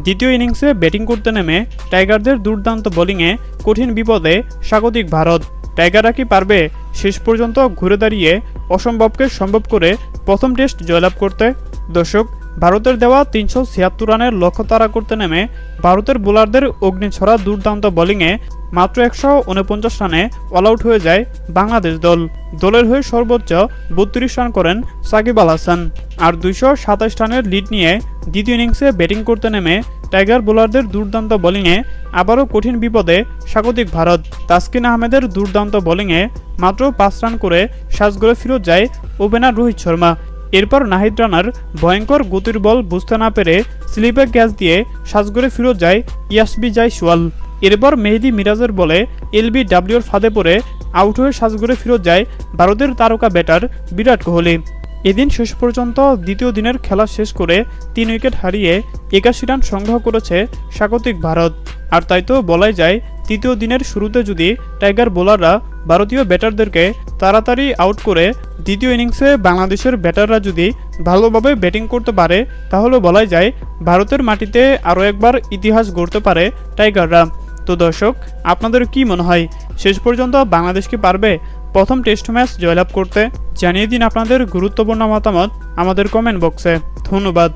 দ্বিতীয় ইনিংসে ব্যাটিং করতে নেমে টাইগারদের দুর্দান্ত বোলিংয়ে কঠিন বিপদে স্বাগতিক ভারত। টাইগাররা কি পারবে শেষ পর্যন্ত ঘুরে দাঁড়িয়ে অসম্ভবকে সম্ভব করে প্রথম টেস্ট জয়লাভ করতে? দর্শক ভারতের দেওয়া তিনশো ছিয়াত্তর রানের লক্ষ্য তাড়া করতে নেমে ভারতের বোলারদের অগ্নিছড়া দুর্দান্ত বোলিংয়ে মাত্র একশো উনপঞ্চাশ রানে অল আউট হয়ে যায় বাংলাদেশ দল। দলের হয়ে সর্বোচ্চ বত্রিশ রান করেন সাকিব আল হাসান। আর দুইশো সাতাশ রানের লিড নিয়ে দ্বিতীয় ইনিংসে ব্যাটিং করতে নেমে টাইগার বোলারদের দুর্দান্ত বোলিংয়ে আবারও কঠিন বিপদে স্বাগতিক ভারত। তাসকিন আহমেদের দুর্দান্ত বোলিংয়ে মাত্র পাঁচ রান করে সাজগোলে ফিরত যায় ওপেনার রোহিত শর্মা। এরপর নাহিদ রানার ভয়ঙ্কর গতির বল বুঝতে না পেরে স্লিপে ক্যাচ দিয়ে সাজগোলে ফিরত যায় ইয়াসবি যায় সোয়াল এরপর মেহেদি মিরাজের বলে এলবি ডাব্লিউর ফাঁদে পড়ে আউট হয়ে সাজগোলে ফিরত যায় ভারতের তারকা ব্যাটার বিরাট কোহলি। এদিন শেষ পর্যন্ত দ্বিতীয় দিনের খেলা শেষ করে তিন উইকেট হারিয়ে একাশি রান সংগ্রহ করেছে স্বাগতিক ভারত। আর তাই তো বলাই যায় তৃতীয় দিনের শুরুতে যদি টাইগার বোলাররা ভারতীয় ব্যাটারদেরকে তাড়াতাড়ি আউট করে দ্বিতীয় ইনিংসে বাংলাদেশের ব্যাটাররা যদি ভালোভাবে ব্যাটিং করতে পারে, তাহলে বলাই যায় ভারতের মাটিতে আরও একবার ইতিহাস গড়তে পারে টাইগাররা। তো দর্শক, আপনাদের কি মনে হয়? শেষ পর্যন্ত বাংলাদেশ কি পারবে? প্রথম টেস্ট ম্যাচ জয়লাভ করতে? জানিয়ে দিন আপনাদের গুরুত্বপূর্ণ মতামত আমাদের কমেন্ট বক্সে। ধন্যবাদ।